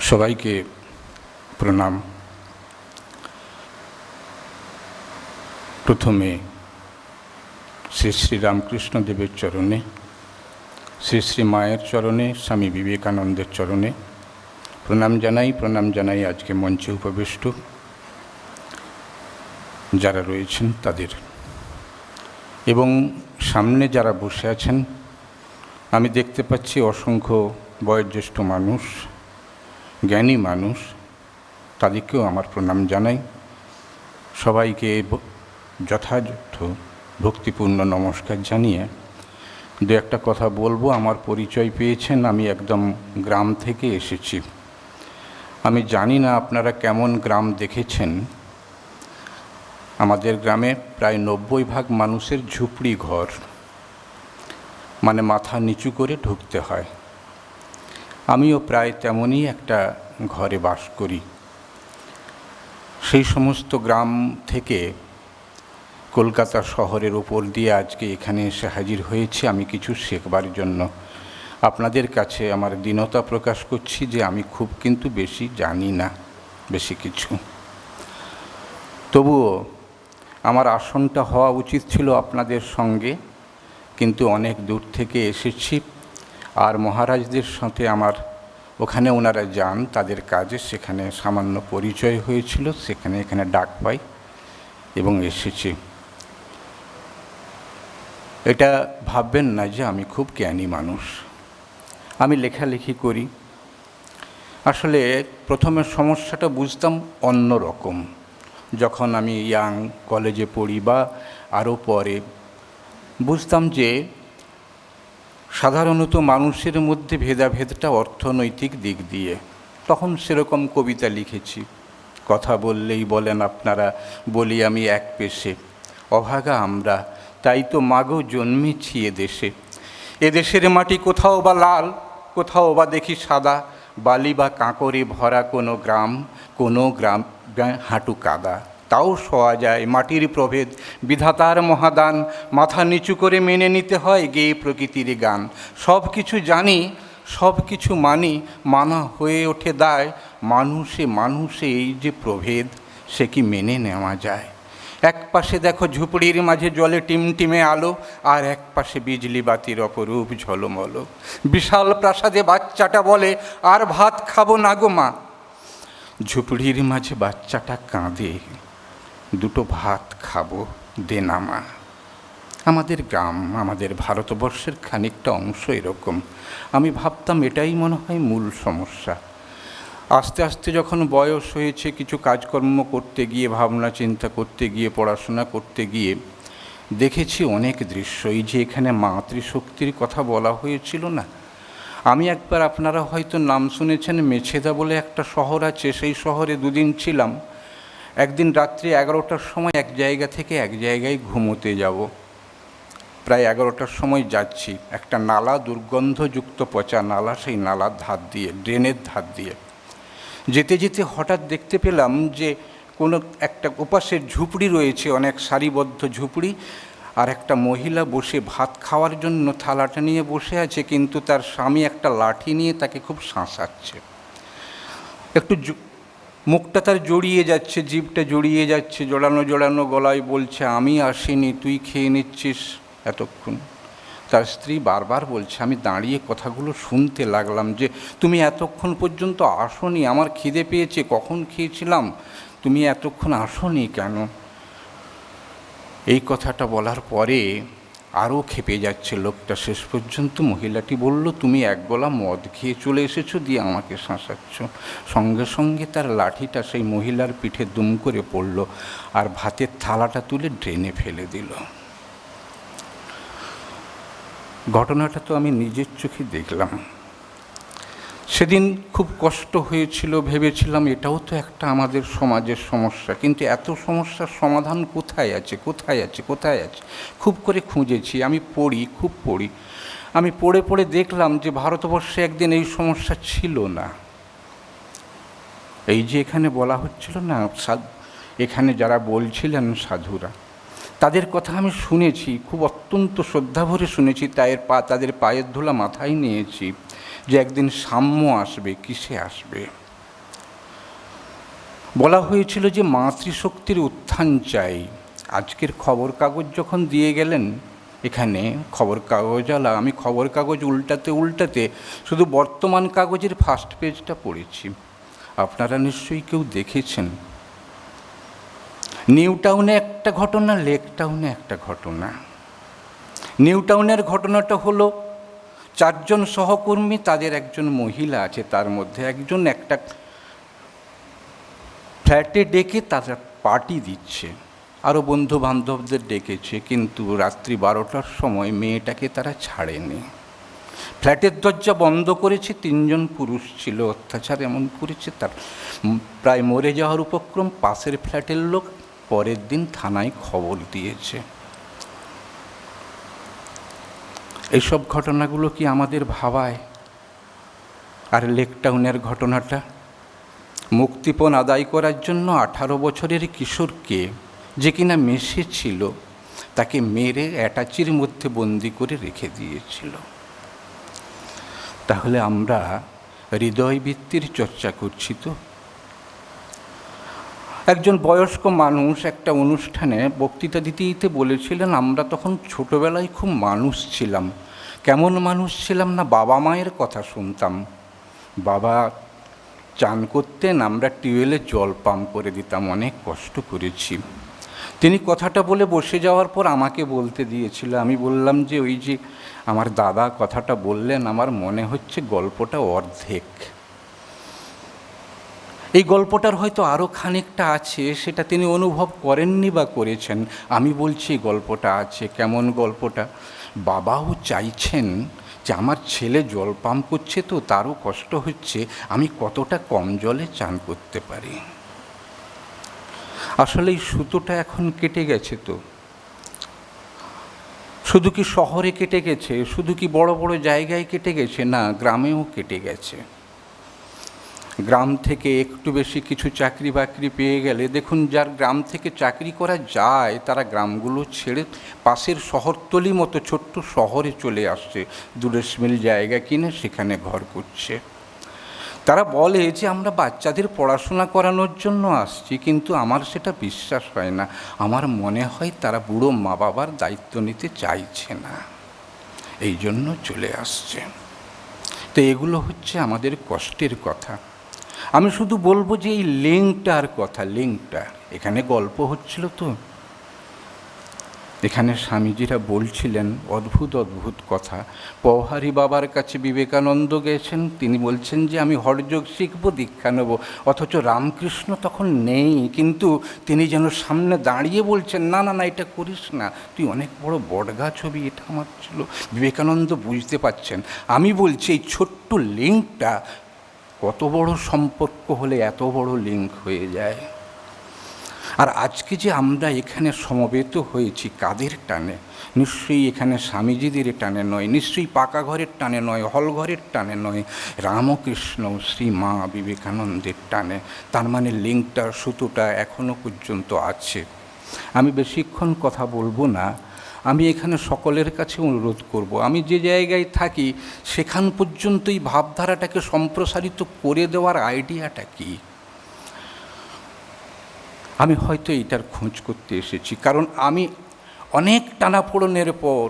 সবাইকে প্রণাম। প্রথমে শ্রী শ্রী রামকৃষ্ণদেবের চরণে, শ্রী শ্রী মায়ের চরণে, স্বামী বিবেকানন্দের চরণে প্রণাম জানাই প্রণাম জানাই আজকে মঞ্চে উপবিষ্ট যারা রয়েছেন তাদের। এবং সামনে যারা বসে আছেন, আমি দেখতে পাচ্ছি অসংখ্য বয়োজ্যেষ্ঠ মানুষ জ্ঞানী মানুষ, তাদেরকেও আমার প্রণাম জানাই। সবাইকে যথাযথ ভক্তিপূর্ণ নমস্কার জানিয়ে দু একটা কথা বলব। আমার পরিচয় পেয়েছেন, আমি একদম গ্রাম থেকে এসেছি। আমি জানি না আপনারা কেমন গ্রাম দেখেছেন। আমাদের গ্রামে প্রায় নব্বই ভাগ মানুষের ঝুপড়ি ঘর মানে মাথা নিচু করে ঢুকতে হয়। আমিও প্রায় তেমনই একটা ঘরে বাস করি। সেই সমস্ত গ্রাম থেকে কলকাতা শহরের ওপর দিয়ে আজকে এখানে এসে হাজির হয়েছি আমি কিছু শেখবার জন্য। আপনাদের কাছে আমার দীনতা প্রকাশ করছি যে আমি খুব কিন্তু বেশি জানি না, বেশি কিছু। তবুও আমার আসনটা হওয়া উচিত ছিল আপনাদের সঙ্গে, কিন্তু অনেক দূর থেকে এসেছি। আর মহারাজদের সাথে আমার, ওখানে ওনারা যান, তাদের কাজে। সেখানে সামান্য পরিচয় হয়েছিল, সেখানে এখানে ডাক পাই এবং এসেছি। এটা ভাববেন না যে আমি খুব জ্ঞানী মানুষ। আমি লেখালেখি করি। আসলে প্রথমে সমস্যাটা বুঝতাম অন্য রকম। যখন আমি ইয়াং কলেজে পড়ি বা আরও পরে, বুঝতাম যে সাধারণত মানুষের মধ্যে ভেদাভেদটা অর্থনৈতিক দিক দিয়ে। তখন সেরকম কবিতা লিখেছি। কথা বললেই বলেন আপনারা, বলি আমি এক পেশে। অভাগা আমরা, তাই তো মাগো জন্মেছি দেশে। এ দেশের মাটি কোথাও বা লাল, কোথাও বা দেখি সাদা। বালি বা কাঁকরে ভরা কোনো গ্রাম কোনো গ্রাম হাঁটু কাদা। তাও শোয়া যায়। মাটির প্রভেদ, বিধাতার মহাদান, মাথা নিচু করে মেনে নিতে হয় গেয়ে প্রকৃতির গান। সব কিছু জানি, সব কিছু মানি, মানা হয়ে ওঠে দায়, মানুষে মানুষে এই যে প্রভেদ, সে কি মেনে নেওয়া যায়? এক পাশে দেখো ঝুপড়ির মাঝে জলে টিমটিমে আলো, আর এক পাশে বিজলি বাতির অপরূপ ঝলমল। বিশাল প্রাসাদে বাচ্চাটা বলে, আর ভাত খাব না গো মা। ঝুপড়ির মাঝে বাচ্চাটা কাঁদে। দুটো ভাত খাব দে না মা আমাদের গ্রাম, আমাদের ভারতবর্ষের খানিকটা অংশ এরকম। আমি ভাবতাম এটাই মনে হয় মূল সমস্যা। আস্তে আস্তে যখন বয়স হয়েছে, কিছু কাজকর্ম করতে গিয়ে, ভাবনা চিন্তা করতে গিয়ে, পড়াশোনা করতে গিয়ে, দেখেছি অনেক দৃশ্য। এই যে এখানে মাতৃশক্তির কথা বলা হয়েছিল না? আমি একবার আপনারা হয়তো নাম শুনেছেন, মেছেদা বলে একটা শহর আছে, সেই শহরে দুদিন ছিলাম। একদিন রাত্রি এগারোটার সময় এক জায়গা থেকে এক জায়গায় ঘুমোতে যাব। প্রায় এগারোটার সময় যাচ্ছি। একটা নালা, দুর্গন্ধযুক্ত পচা নালা, সেই নালার ধার দিয়ে, ড্রেনের ধার দিয়ে। যেতে যেতে হঠাৎ দেখতে পেলাম যে কোনো একটা ওপাশের ঝুপড়ি রয়েছে, অনেক সারিবদ্ধ ঝুপড়ি। আর একটা মহিলা বসে ভাত খাওয়ার জন্য থালাটা নিয়ে বসে আছে, কিন্তু তার স্বামী একটা লাঠি নিয়ে তাকে খুব শাঁসাচ্ছে। একটু মুখটা তার জড়িয়ে যাচ্ছে, জিভটা জড়িয়ে যাচ্ছে, জোড়ানো জোড়ানো গলায় বলছে, আমি আসিনি, তুই খেয়ে নিচ্ছিস। এতক্ষণ তার স্ত্রী বারবার বলছে, আমি দাঁড়িয়ে কথাগুলো শুনতে লাগলাম যে তুমি এতক্ষণ পর্যন্ত আসনি, আমার খিদে পেয়েছে, কখন খেয়েছিলাম? তুমি এতক্ষণ আসনি কেন? এই কথাটা বলার পরে আরও খেপে যাচ্ছে লোকটা। শেষ পর্যন্ত মহিলাটি বলল, তুমি এক গলা মদ খেয়ে চলে এসেছ, দিয়ে আমাকে শাঁসাচ্ছ। সঙ্গে সঙ্গে তার লাঠিটা সেই মহিলার পিঠে দুম করে পড়ল আর ভাতের থালাটা তুলে ড্রেনে ফেলে দিল। ঘটনাটা তো আমি নিজের চোখে দেখলাম। সেদিন খুব কষ্ট হয়েছিল, ভেবেছিলাম এটাও তো একটা আমাদের সমাজের সমস্যা। কিন্তু এত সমস্যার সমাধান কোথায় আছে? কোথায় আছে? কোথায় আছে? খুব করে খুঁজেছি। আমি পড়ি, খুব পড়ি। আমি পড়ে পড়ে দেখলাম যে ভারতবর্ষে একদিন এই সমস্যা ছিল না। এই যে এখানে বলা হচ্ছিল না এখানে যারা বলছিলেন সাধুরা, তাদের কথা আমি শুনেছি, খুব অত্যন্ত শ্রদ্ধা ভরে শুনেছি। তাদের পা, তাদের পায়ের ধুলা মাথায় নিয়েছি। যে একদিন সাম্য আসবে, কিসে আসবে? বলা হয়েছিল যে মাতৃশক্তির উত্থান চাই। আজকের খবর কাগজ যখন দিয়ে গেলেন, এখানে খবর কাগজ আলা, আমি খবর কাগজ উল্টাতে উল্টাতে শুধু বর্তমান কাগজের ফার্স্ট পেজটা পড়েছি। আপনারা নিশ্চয়ই কেউ দেখেছেন। নিউ টাউনে একটা ঘটনা, লেক টাউনে একটা ঘটনা। নিউ টাউনের ঘটনাটা হলো চারজন সহকর্মী, তাদের একজন মহিলা আছে, তার মধ্যে একজন একটা ফ্ল্যাটে ডেকে তারা পার্টি দিচ্ছে। আরও বন্ধু বান্ধবদের ডেকেছে, কিন্তু রাত্রি বারোটার সময় মেয়েটাকে তারা ছাড়েনি। ফ্ল্যাটের দরজা বন্ধ করেছে, তিনজন পুরুষ ছিল, অত্যাচার এমন করেছে, তার প্রায় মরে যাওয়ার উপক্রম পাশের ফ্ল্যাটের লোক পরের দিন থানায় খবর দিয়েছে। এইসব ঘটনাগুলো কি আমাদের ভাবায়? আর লেকটাউনের ঘটনাটা? মুক্তিপণ আদায় করার জন্য আঠারো বছরের কিশোরকে যে কিনা মেশে ছিল, তাকে মেরে অ্যাটাচির মধ্যে বন্দি করে রেখে দিয়েছিল। তাহলে আমরা হৃদয়বৃত্তির চর্চা করছি তো? একজন বয়স্ক মানুষ একটা অনুষ্ঠানে বক্তৃতা দিতে দিতে বলেছিলেন, আমরা তখন ছোটবেলায় খুব মানুষ ছিলাম। কেমন মানুষ ছিলাম না, বাবা মায়ের কথা শুনতাম। বাবা চান করতেন, আমরা টিউবওয়েলে জল পাম্প করে দিতাম, অনেক কষ্ট করেছি। তিনি কথাটা বলে বসে যাওয়ার পর আমাকে বলতে দিয়েছিল, আমি বললাম যে, ওই যে আমার দাদা কথাটা বললেন, আমার মনে হচ্ছে গল্পটা অর্ধেক। এই গল্পটার হয়তো আরও খানিকটা আছে, সেটা তিনি অনুভব করেননি বা করেছেন। আমি বলছি গল্পটা আছে। কেমন গল্পটা? বাবাও চাইছেন যে আমার ছেলে জল পাম্প করছে তো তারও কষ্ট হচ্ছে, আমি কতটা কম জলে চান করতে পারি? আসলে এই সুতোটা এখন কেটে গেছে তো। শুধু কি শহরে কেটে গেছে? শুধু কি বড় বড় জায়গায় কেটে গেছে? না, গ্রামেও কেটে গেছে। গ্রাম থেকে একটু বেশি কিছু চাকরি বাকরি পেয়ে গেলে, দেখুন যার গ্রাম থেকে চাকরি করা যায়, তারা গ্রামগুলো ছেড়ে পাশের শহরতলি মতো ছোট্ট শহরে চলে আসছে। দূরেশ মিল জায়গা কিনে সেখানে ঘর করছে। তারা বলে যে, আমরা বাচ্চাদের পড়াশোনা করানোর জন্য আসছি, কিন্তু আমার সেটা বিশ্বাস হয় না। আমার মনে হয় তারা বুড়ো মা বাবার দায়িত্ব নিতে চাইছে না। এই জন্য চলে আসছে। তো এগুলো হচ্ছে আমাদের কষ্টের কথা। আমি শুধু বলব যে এই লিঙ্কটার কথা, লিঙ্কটা। এখানে গল্প হচ্ছিল তো। এখানে স্বামীজিরা বলছিলেন, অদ্ভুত অদ্ভুত কথা। পওহারি বাবার কাছে বিবেকানন্দ গেছেন। তিনি বলছেন যে, আমি হরযোগ শিখব, দীক্ষা নেব। অথচ রামকৃষ্ণ তখন নেই। কিন্তু তিনি যেন সামনে দাঁড়িয়ে বলছেন, না না না, এটা করিস না। তুই অনেক বড় বটগাছ ছবি এটা আমার ছিল। বিবেকানন্দ বুঝতে পারছেন। আমি বলছি, এই ছোট্ট লিঙ্কটা কত বড় সম্পর্ক হলে এত বড় লিঙ্ক হয়ে যায়? আর আজকে যে আমরা এখানে সমবেত হয়েছি কাদের টানে? নিশ্চয়ই এখানে স্বামীজিদের টানে নয়, নিশ্চয়ই পাকা ঘরের টানে নয় হল ঘরের টানে নয়, রামকৃষ্ণ শ্রী মা বিবেকানন্দের টানে। তার মানে লিঙ্কটা সুতোটা এখনও পর্যন্ত আছে। আমি বেশিক্ষণ কথা বলব না আমি এখানে সকলের কাছে অনুরোধ করব। আমি যে জায়গায় থাকি, সেখান পর্যন্ত এই ভাবধারাটাকে সম্প্রসারিত করে দেওয়ার আইডিয়াটা কী? আমি হয়তো এটার খোঁজ করতে এসেছি, কারণ আমি অনেক টানাপোড়নের পর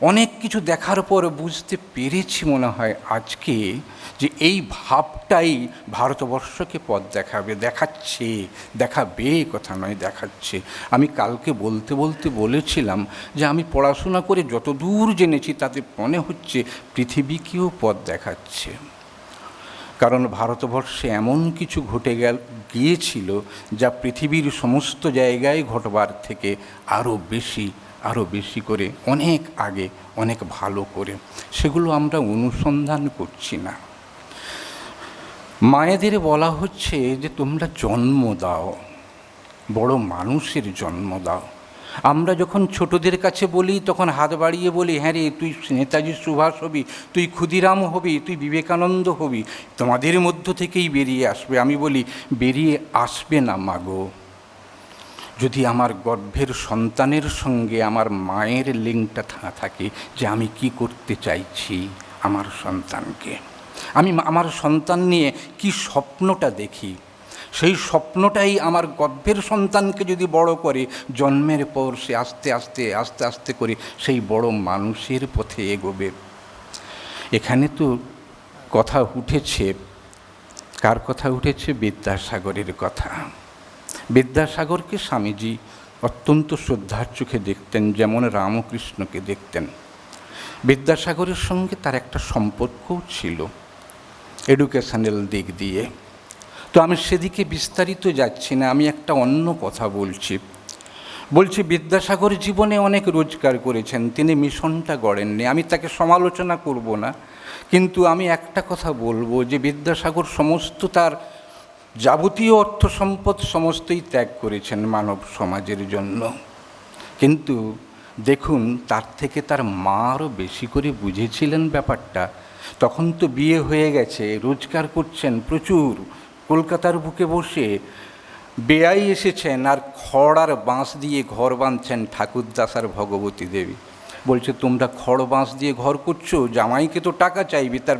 অনেক কিছু দেখার পর বুঝতে পেরেছি মনে হয় আজকে যে এই ভাবটাই ভারতবর্ষকে পথ দেখাবে, দেখাচ্ছে, দেখাবে, কথা নয়, দেখাচ্ছে। আমি কালকে বলতে বলতে বলেছিলাম যে আমি পড়াশোনা করে যত দূর জেনেছি তাতে মনে হচ্ছে পৃথিবীকেও পথ দেখাচ্ছে। কারণ ভারতবর্ষে এমন কিছু ঘটে গেল, গিয়েছিল যা পৃথিবীর সমস্ত জায়গায় ঘটবার থেকে আরও বেশি আরও বেশি করে, অনেক আগে অনেক ভালো করে। সেগুলো আমরা অনুসন্ধান করছি না। মায়েদের বলা হচ্ছে যে, তোমরা জন্ম দাও, বড় মানুষের জন্ম দাও। আমরা যখন ছোটদের কাছে বলি, তখন হাত বাড়িয়ে বলি হ্যাঁ রে, তুই নেতাজি সুভাষ হবি, তুই ক্ষুদিরাম হবি, তুই বিবেকানন্দ হবি। তোমাদের মধ্য থেকেই বেরিয়ে আসবে। আমি বলি, বেরিয়ে আসবে না মাগো যদি আমার গর্ভের সন্তানের সঙ্গে আমার মায়ের লিঙ্কটা থাকে যে আমি কি করতে চাইছি আমার সন্তানকে? আমি আমার সন্তান নিয়ে কি স্বপ্নটা দেখি? সেই স্বপ্নটাই আমার গর্ভের সন্তানকে যদি বড় করে, জন্মের পর সে আস্তে আস্তে আস্তে আস্তে করে সেই বড় মানুষের পথে এগোবে। এখানে তো কথা উঠেছে। কার কথা উঠেছে? বিদ্যাসাগরের কথা। বিদ্যাসাগরকে স্বামীজি অত্যন্ত শ্রদ্ধার চোখে দেখতেন, যেমন রামকৃষ্ণকে দেখতেন। বিদ্যাসাগরের সঙ্গে তার একটা সম্পর্কও ছিল এডুকেশনাল দিক দিয়ে। তো আমি সেদিকে বিস্তারিত যাচ্ছি না, আমি একটা অন্য কথা বলছি। বলছি, বিদ্যাসাগর জীবনে অনেক রোজগার করেছেন, তিনি মিশনটা গড়েননি, আমি তাকে সমালোচনা করব না, কিন্তু আমি একটা কথা বলব যে বিদ্যাসাগর সমস্ত তার যাবতীয় অর্থ সম্পদ সমস্তই ত্যাগ করেছেন মানব সমাজের জন্য। কিন্তু দেখুন, তার থেকে তার মা আরও বেশি করে বুঝেছিলেন ব্যাপারটা। তখন তো বিয়ে হয়ে গেছে, রোজগার করছেন প্রচুর, কলকাতার বুকে বসে বেয়াই এসেছেন আর খড় আর বাঁশ দিয়ে ঘর বাঁধছেন ঠাকুরদাস আর ভগবতী দেবী। বলছে, তোমরা খড় বাঁশ দিয়ে ঘর করছ, জামাইকে তো টাকা চাইবে, তার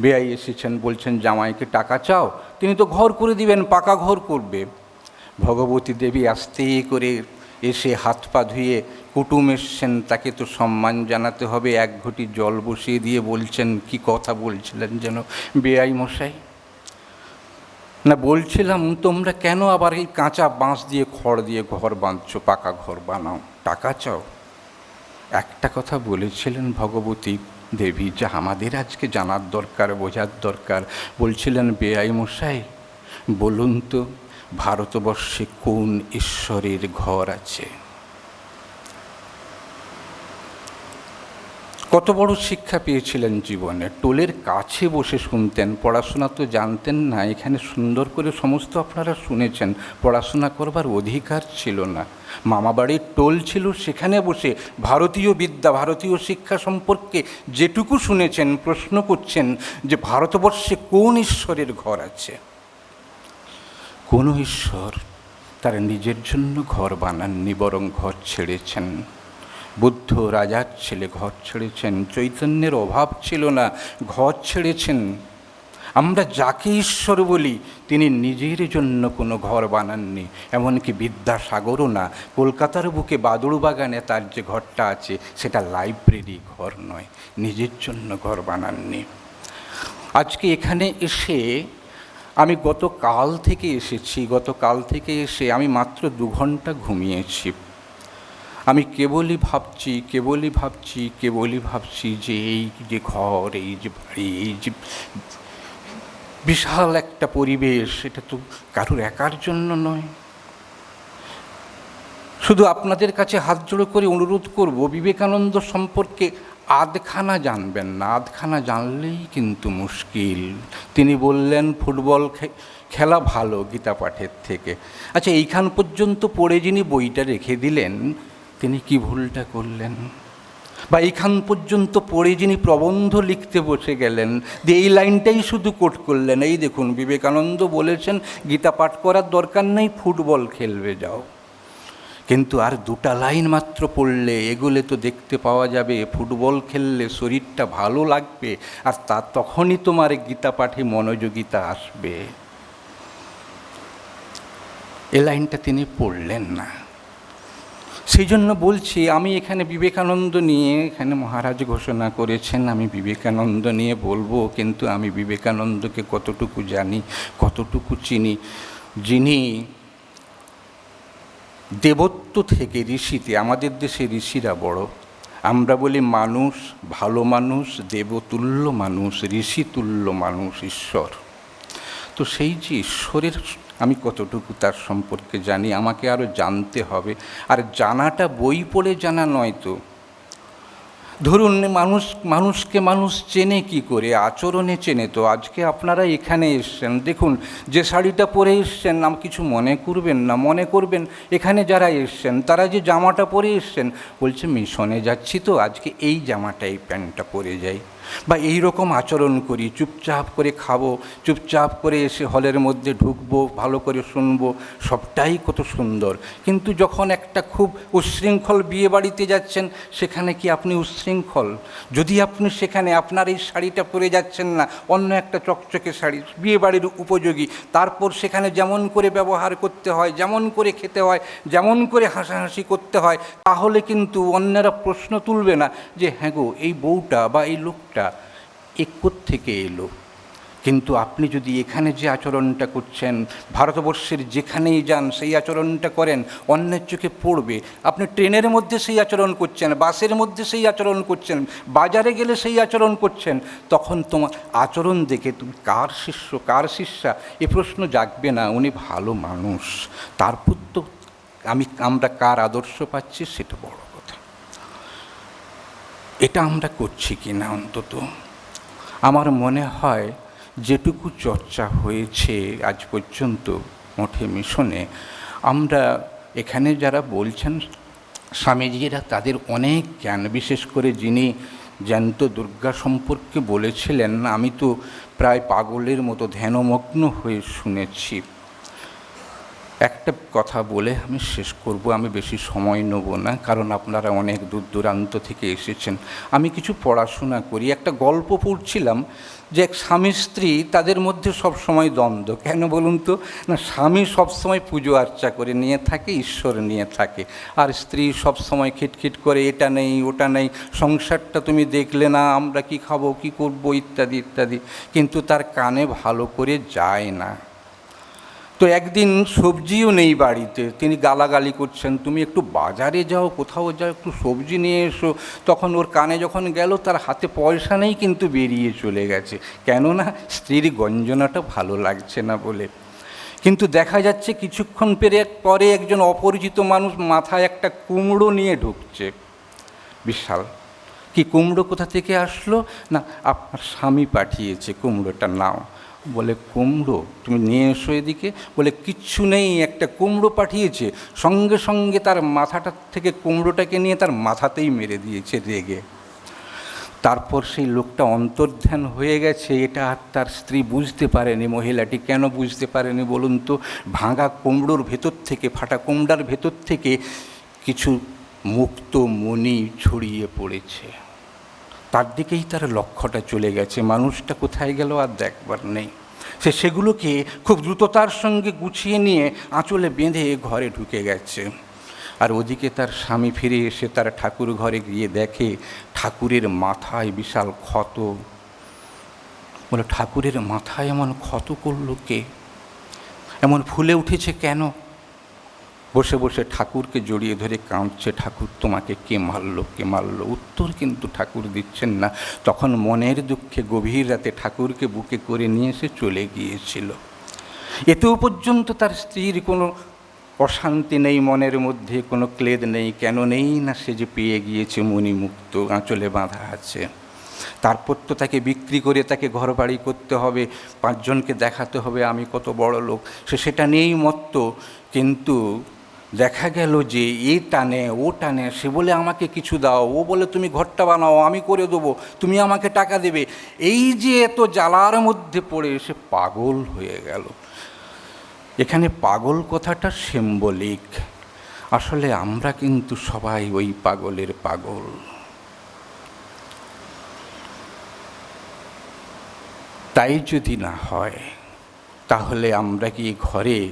বে- বেয়াই এসেছেন, বলছেন, জামাইকে টাকা চাও? তিনি তো ঘর করে দিবেন, পাকা ঘর করবে। ভগবতী দেবী আস্তে করে এসে হাত পা ধুয়ে কুটুম এসছেন, তাকে তো সম্মান জানাতে হবে। এক ঘটি জল বসিয়ে দিয়ে বলছেন, কি কথা বলছিলেন যেন বেআই মশাই? না, বলছিলাম, তোমরা কেন আবার এই কাঁচা বাঁশ দিয়ে, খড় দিয়ে ঘর বাঁধছো, পাকা ঘর বানাও? টাকা চাও? একটা কথা বলেছিলেন ভগবতী দেবী, যা আমাদের আজকে জানার দরকার, বোঝার দরকার। বলছিলেন, বেআই মশাই, বলুন তো, ভারতবর্ষে কোন ঈশ্বরের ঘর আছে? কত বড় শিক্ষা পেয়েছিলেন জীবনে। টোলের কাছে বসে শুনতেন, পড়াশোনা তো জানতেন না, এখানে সুন্দর করে সমস্ত আপনারা শুনেছেন, পড়াশোনা করবার অধিকার ছিল না। মামাবাড়ির টোল ছিল সেখানে বসে ভারতীয় বিদ্যা, ভারতীয় শিক্ষা সম্পর্কে যেটুকু শুনেছেন, প্রশ্ন করছেন যে ভারতবর্ষে কোন ঈশ্বরের ঘর আছে? কোন ঈশ্বর তার নিজের জন্য ঘর বানাননি, বরং ঘর ছেড়েছেন? বুদ্ধ রাজার ছেলে ঘর ছেড়েছেন, চৈতন্যের অভাব ছিল না, ঘর ছেড়েছেন। আমরা যাকে ঈশ্বর বলি, তিনি নিজের জন্য কোনো ঘর বানাননি, এমনকি বিদ্যাসাগরও না। কলকাতার বুকে বাদুড়বাগানে তার যে ঘরটা আছে, সেটা লাইব্রেরি ঘর নয়, নিজের জন্য ঘর বানাননি। আজকে এখানে এসে আমি গত কাল থেকে এসেছি গত কাল থেকে এসে আমি মাত্র দু ঘণ্টা ঘুমিয়েছি। আমি কেবলই ভাবছি কেবলই ভাবছি কেবলই ভাবছি যে এই যে ঘর, এই যে বাড়ি, এই যে বিশাল একটা পরিবেশ, এটা তো কারুর একার জন্য নয়। শুধু আপনাদের কাছে হাত জোড়ো করে অনুরোধ করব, বিবেকানন্দ সম্পর্কে আধখানা জানবেন না, আধখানা জানলেই কিন্তু মুশকিল। তিনি বললেন, ফুটবল খেলা ভালো গীতা পাঠের থেকে। আচ্ছা এইখান পর্যন্ত পড়ে যিনি বইটা রেখে দিলেন, তিনি কি ভুলটা করলেন? বা এইখান পর্যন্ত পড়ে যিনি প্রবন্ধ লিখতে বসে গেলেন, যে এই লাইনটাই শুধু কোট করলেন। এই দেখুন, বিবেকানন্দ বলেছেন, গীতা পাঠ করার দরকার নেই, ফুটবল খেলবে যাও। কিন্তু আর দুটা লাইন মাত্র পড়লে এগুলো তো দেখতে পাওয়া যাবে, ফুটবল খেললে শরীরটা ভালো লাগবে, আর তা তখনই তোমার গীতা পাঠে মনোযোগিতা আসবে। এ লাইনটা তিনি পড়লেন না। সেই জন্য বলছি, আমি এখানে বিবেকানন্দ নিয়ে এখানে মহারাজ ঘোষণা করেছেন, আমি বিবেকানন্দ নিয়ে বলব, কিন্তু আমি বিবেকানন্দকে কতটুকু জানি, কতটুকু চিনি? যিনি দেবত্ব থেকে ঋষিতে, আমাদের দেশে ঋষিরা বড়, আমরা বলি মানুষ, ভালো মানুষ, দেবতুল্য মানুষ, ঋষিতুল্য মানুষ, ঈশ্বর। তো সেই যে ঈশ্বরের আমি কতটুকু তার সম্পর্কে জানি, আমাকে আরও জানতে হবে। আর জানাটা বই পড়ে জানা নয় তো। ধরুন মানুষ, মানুষকে মানুষ চেনে কি করে, আচরণে চেনে তো। আজকে আপনারা এখানে এসছেন, দেখুন, যে শাড়িটা পরে এসছেন, নাম কিছু মনে করবেন না, মনে করবেন, এখানে যারা এসছেন, তারা যে জামাটা পরে এসছেন, বলছে মিশনে যাচ্ছি তো, আজকে এই জামাটা, এই প্যান্টটা পরে যাই। বা এই রকম আচরণ করি, চুপচাপ করে খাব, চুপচাপ করে এসে হলের মধ্যে ঢুকবো, ভালো করে শুনব, সবটাই কত সুন্দর। কিন্তু যখন একটা খুব উচ্ছৃঙ্খল বিয়ে বাড়িতে যাচ্ছেন, সেখানে কি আপনি উচ্ছৃঙ্খল যদি আপনি সেখানে আপনার এই শাড়িটা পরে যাচ্ছেন না, অন্য একটা চকচকে শাড়ি, বিয়ে বাড়ির উপযোগী, তারপর সেখানে যেমন করে ব্যবহার করতে হয়, যেমন করে খেতে হয়, যেমন করে হাসাহাসি করতে হয়, তাহলে কিন্তু অন্যরা প্রশ্ন তুলবে না যে হ্যাঁ গো, এই বউটা বা এই লোকটা এ থেকে এলো। কিন্তু আপনি যদি এখানে যে আচরণটা করছেন, ভারতবর্ষের যেখানেই যান, সেই আচরণটা করেন, অন্যের চোখে পড়বে। আপনি ট্রেনের মধ্যে সেই আচরণ করছেন, বাসের মধ্যে সেই আচরণ করছেন, বাজারে গেলে সেই আচরণ করছেন, তখন তোমার আচরণ দেখে তুমি কার শিষ্য, কার শিষ্যা? এ প্রশ্ন জাগবে না, উনি ভালো মানুষ। তারপর তো আমি, আমরা কার আদর্শ পাচ্ছি, সেটা বড়। এটা আমরা করছি কি না অন্তত? আমার মনে হয় যেটুকু চর্চা হয়েছে আজ পর্যন্ত মঠে মিশনে, আমরা এখানে যারা বলছেন, স্বামীজিরা তাদের অনেক জ্ঞান, বিশেষ করে যিনি জ্যান্ত দুর্গা সম্পর্কে বলেছিলেন, আমি তো প্রায় পাগলের মতো ধ্যানমগ্ন হয়ে শুনেছি। একটা কথা বলে আমি শেষ করব, আমি বেশি সময় নেব না, কারণ আপনারা অনেক দূর দূরান্ত থেকে এসেছেন। আমি কিছু পড়াশোনা করি, একটা গল্প পড়ছিলাম যে এক স্বামী স্ত্রী তাদের মধ্যে সব সময় দ্বন্দ্ব। কেন বলুন তো? না, স্বামী সবসময় পুজো আর্চা করে নিয়ে থাকে, ঈশ্বর নিয়ে থাকে। আর স্ত্রী সব সময় খিটখিট করে, এটা নেই, ওটা নেই, সংসারটা তুমি দেখলে না, আমরা কি খাব, কি করব? ইত্যাদি ইত্যাদি। কিন্তু তার কানে ভালো করে যায় না। তো একদিন সবজিও নেই বাড়িতে। তিনি গালাগালি করছেন, তুমি একটু বাজারে যাও, কোথাও যাও, একটু সবজি নিয়ে এসো। তখন ওর কানে যখন গেল, তার হাতে পয়সা নেই, কিন্তু বেরিয়ে চলে গেছে। কেননা স্ত্রীর গঞ্জনাটা ভালো লাগছে না বলে। কিন্তু দেখা যাচ্ছে কিছুক্ষণ পেরে পরে একজন অপরিচিত মানুষ মাথায় একটা কুমড়ো নিয়ে ঢুকছে। বিশাল। কি কুমড়ো কোথা থেকে আসলো? না, আপনার স্বামী পাঠিয়েছে, কুমড়োটা নাও। বলে কুমড়ো, তুমি নিয়ে এসো এদিকে। বলে, কিচ্ছু নেই, একটা কুমড়ো পাঠিয়েছে। সঙ্গে সঙ্গে তার মাথাটার থেকে কুমড়োটাকে নিয়ে তার মাথাতেই মেরে দিয়েছে রেগে। তারপর সেই লোকটা অন্তর্ধান হয়ে গেছে। এটা আর তার স্ত্রী বুঝতে পারেনি, মহিলাটি কেন বুঝতে পারেনি বলুন তো? ভাঙা কুমড়োর ভেতর থেকে, ফাটা কুমড়ার ভেতর থেকে কিছু মুক্ত মণি ছড়িয়ে পড়েছে। তার দিকেই তার লক্ষ্যটা চলে গেছে। মানুষটা কোথায় গেল আর দেখবার নেই। সে সেগুলোকে খুব দ্রুততার সঙ্গে গুছিয়ে নিয়ে আঁচলে বেঁধে ঘরে ঢুকে গেছে। আর ওদিকে তার স্বামী ফিরে এসে তার ঠাকুর ঘরে গিয়ে দেখে, ঠাকুরের মাথায় বিশাল ক্ষত। বলে, ঠাকুরের মাথায় এমন ক্ষত করল কে? এমন ফুলে উঠেছে কেন? বসে বসে ঠাকুরকে জড়িয়ে ধরে কাঁদছে, ঠাকুর, তোমাকে কে মারলো কে মারলো? উত্তর কিন্তু ঠাকুর দিচ্ছেন না। তখন মনের দুঃখে গভীর রাতে ঠাকুরকে বুকে করে নিয়ে এসে চলে গিয়েছিল। এতেও পর্যন্ত তার স্ত্রীর কোনো অশান্তি নেই, মনের মধ্যে কোনো ক্লেদ নেই, কেন নেই না সে যে পেয়ে গিয়েছে মণিমুক্ত, আঁচলে বাঁধা আছে। তারপর তো তাকে বিক্রি করে তাকে ঘর বাড়ি করতে হবে, পাঁচজনকে দেখাতে হবে, আমি কত বড় লোক। সে সেটা নিয়েই মত্ত, কিন্তু দেখা গেল যে এ টানে, ও টানে, সে বলে আমাকে কিছু দাও, ও বলে তুমি ঘরটা বানাও, আমি করে দেবো, তুমি আমাকে টাকা দেবে। এই যে এত জ্বালার মধ্যে পড়ে সে পাগল হয়ে গেল। এখানে পাগল কথাটা সিম্বলিক আসলে আমরা কিন্তু সবাই ওই পাগলের পাগল। তাই যদি না হয়, তাহলে আমরা কি ঘরে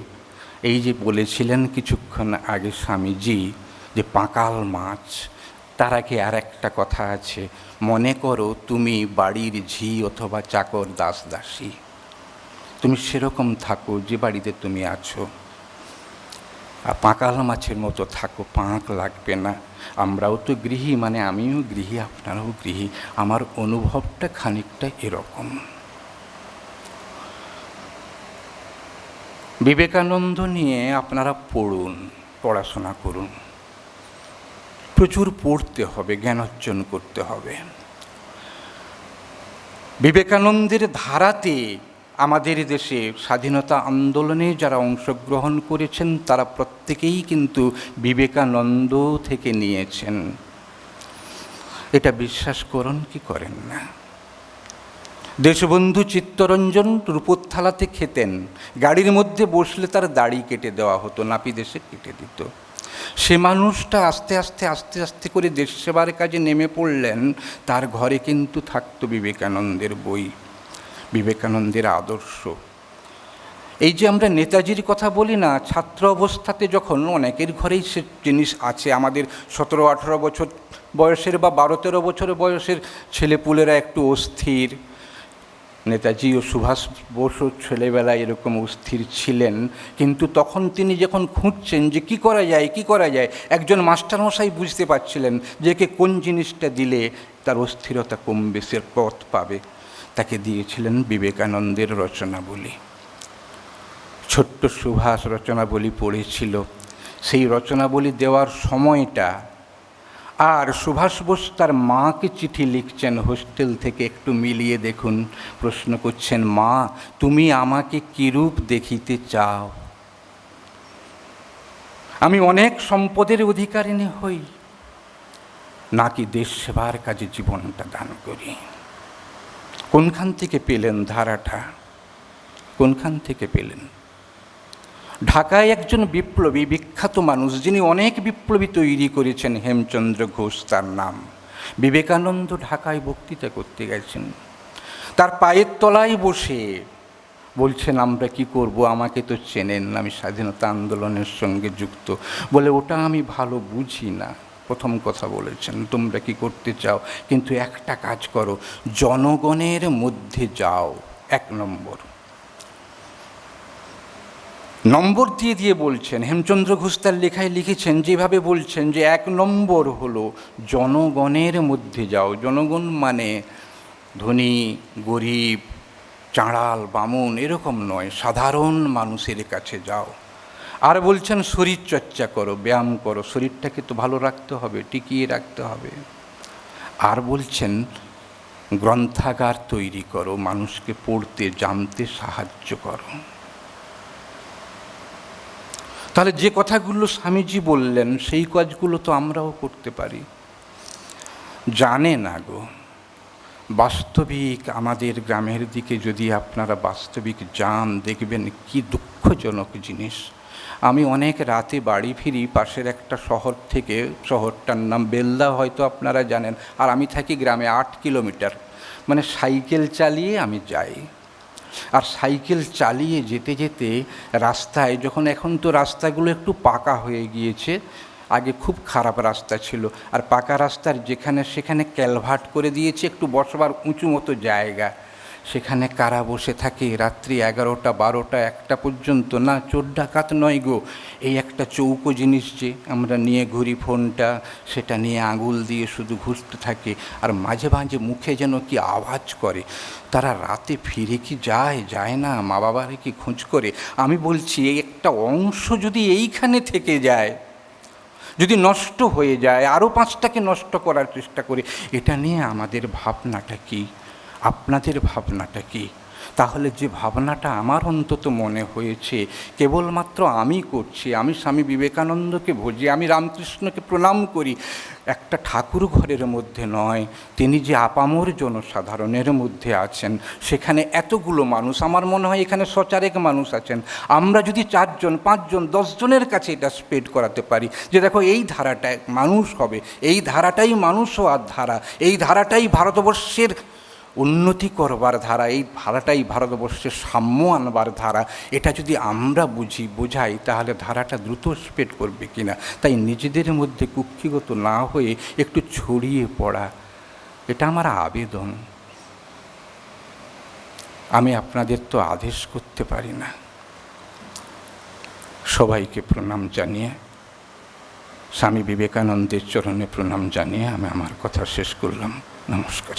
এই যে বলেছিলেন কিছুক্ষণ আগে স্বামীজি যে পাকাল মাছ, তার আগে আর একটা কথা আছে, মনে করো তুমি বাড়ির ঝি অথবা চাকর দাস দাসী, তুমি সেরকম থাকো যে বাড়িতে তুমি আছো। আর পাঁকাল মাছের মতো থাকো, পাঁক লাগবে না। আমরাও তো গৃহী মানে আমিও গৃহী, আপনারাও গৃহী, আমার অনুভবটা খানিকটা এরকম। বিবেকানন্দ নিয়ে আপনারা পড়ুন, পড়াশোনা করুন। প্রচুর পড়তে হবে জ্ঞান অর্জন করতে হবে। বিবেকানন্দের ধারাতে আমাদের দেশে স্বাধীনতা আন্দোলনে যারা অংশগ্রহণ করেছেন, তারা প্রত্যেকেই কিন্তু বিবেকানন্দ থেকে নিয়েছেন। এটা বিশ্বাস করুন কি করেন না? দেশবন্ধু চিত্তরঞ্জন রূপোত্থালাতে খেতেন। গাড়ির মধ্যে বসলে তার দাড়ি কেটে দেওয়া হতো নাপি দেশে কেটে দিত। সে মানুষটা আস্তে আস্তে আস্তে আস্তে করে দেশ সেবার কাজে নেমে পড়লেন। তার ঘরে কিন্তু থাকতো বিবেকানন্দের বই, বিবেকানন্দের আদর্শ। এই যে আমরা নেতাজির কথা বলি না, ছাত্র অবস্থাতে যখন অনেকের ঘরেই সে জিনিস আছে, আমাদের সতেরো, আঠেরো বছর বয়সের বা বারো, তেরো বছর বয়সের ছেলেপুলেরা একটু অস্থির নেতাজি ও সুভাষ বসু ছেলেবেলায় এরকম অস্থির ছিলেন, কিন্তু তখন তিনি যখন খুঁজছেন যে কি করা যায়, কি করা যায়, একজন মাস্টারমশাই বুঝতে পারছিলেন যে কে কোন জিনিসটা দিলে তার অস্থিরতা কমবে, সে পথ পাবে। তাকে দিয়েছিলেন বিবেকানন্দের রচনাবলী। ছোট্ট সুভাষ রচনাবলী পড়েছিল। সেই রচনাবলী দেওয়ার সময়টা আর সুভাষ বোস তার মাকে চিঠি লিখছেন হোস্টেল থেকে একটু মিলিয়ে দেখুন, প্রশ্ন করছেন, মা, তুমি আমাকে কিরূপ দেখিতে চাও? আমি অনেক সম্পদের অধিকারিণী হই, নাকি দেশ সেবার কাজে জীবনটা দান করি? কোনখান থেকে পেলেন ধারাটা? কোনখান থেকে পেলেন? ঢাকায় একজন বিপ্লবী, বিখ্যাত মানুষ যিনি অনেক বিপ্লবী তৈরি করেছেন। হেমচন্দ্র ঘোষ তার নাম। বিবেকানন্দ ঢাকায় বক্তৃতা করতে গেছেন। তার পায়ের তলায় বসে বলছেন, আমরা কি করব? আমাকে তো চেনেন আমি স্বাধীনতা আন্দোলনের সঙ্গে যুক্ত। বলে, ওটা আমি ভালো বুঝি না। প্রথম কথা বলেছেন, তোমরা কি করতে চাও? কিন্তু একটা কাজ করো, জনগণের মধ্যে যাও। এক নম্বর। নম্বর দিয়ে দিয়ে বলছেন, হেমচন্দ্র ঘোষ তার লেখায় লিখেছেন, যেভাবে বলছেন যে এক নম্বর হলো, জনগণের মধ্যে যাও। জনগণ মানে ধনী, গরিব, চাঁড়াল, বামুন, এরকম নয়, সাধারণ মানুষের কাছে যাও। আর বলছেন, শরীর চর্চা করো, ব্যায়াম করো, শরীরটাকে তো ভালো রাখতে হবে, টিকিয়ে রাখতে হবে। আর বলছেন, গ্রন্থাগার তৈরি করো, মানুষকে পড়তে, জানতে সাহায্য করো। তাহলে যে কথাগুলো স্বামীজি বললেন, সেই কাজগুলো তো আমরাও করতে পারি। জানে না গো, বাস্তবিক আমাদের গ্রামের দিকে যদি আপনারা বাস্তবিক যান, দেখবেন কি দুঃখজনক জিনিস। আমি অনেক রাতে বাড়ি ফিরি, পাশের একটা শহর থেকে, শহরটার নাম বেলদা হয়তো আপনারা জানেন, আর আমি থাকি গ্রামে আট কিলোমিটার। মানে সাইকেল চালিয়ে আমি যাই। আর সাইকেল চালিয়ে যেতে যেতে রাস্তায়, যখন এখন তো রাস্তাগুলো একটু পাকা হয়ে গিয়েছে, আগে খুব খারাপ রাস্তা ছিল। আর পাকা রাস্তার যেখানে সেখানে ক্যালভার্ট করে দিয়েছে, একটু বসবার উঁচু মতো জায়গা। সেখানে কারা বসে থাকে? রাত্রি এগারোটা, বারোটা, একটা পর্যন্ত? না, চোর ডাকাত নয় গো। এই একটা চৌকো জিনিস যে আমরা নিয়ে ঘুরি ফোনটা, সেটা নিয়ে আঙুল দিয়ে শুধু ঘুরতে থাকে। আর মাঝে মাঝে মুখে যেন কি আওয়াজ করে। তারা রাতে ফিরে কি যায়? যায় না? মা বাবারে কি খোঁজ করে? আমি বলছি, এই একটা অংশ যদি এইখানে থেকে যায়, যদি নষ্ট হয়ে যায় আরও পাঁচটাকে নষ্ট করার চেষ্টা করে, এটা নিয়ে আমাদের ভাবনাটা কী? আপনাদের ভাবনাটা কি? তাহলে যে ভাবনাটা আমার অন্তত মনে হয়েছে, কেবলমাত্র আমি করছি, আমি স্বামী বিবেকানন্দকে ভজি, আমি রামকৃষ্ণকে প্রণাম করি, একটা ঠাকুর ঘরের মধ্যে নয়, তিনি যে আপামর জনসাধারণের মধ্যে আছেন, সেখানে এতগুলো মানুষ, আমার মনে হয় এখানে সচারেক মানুষ আছেন, আমরা যদি চারজন, পাঁচজন, দশজনের কাছে এটা স্প্রেড করাতে পারি, যে দেখো এই ধারাটা মানুষ হবে, এই ধারাটাই মানুষ হওয়ার ধারা, এই ধারাটাই ভারতবর্ষের উন্নতি করবার ধারা, এই ধারাটাই ভারতবর্ষের সাম্য আনবার ধারা। এটা যদি আমরা বুঝি, বোঝাই, তাহলে ধারাটা দ্রুত স্প্রেড করবে কিনা? তাই নিজেদের মধ্যে কুক্ষিগত না হয়ে একটু ছড়িয়ে পড়া, এটা আমার আবেদন। আমি আপনাদের তো আদেশ করতে পারি না। সবাইকে প্রণাম জানিয়ে, স্বামী বিবেকানন্দের চরণে প্রণাম জানিয়ে আমি আমার কথা শেষ করলাম। নমস্কার।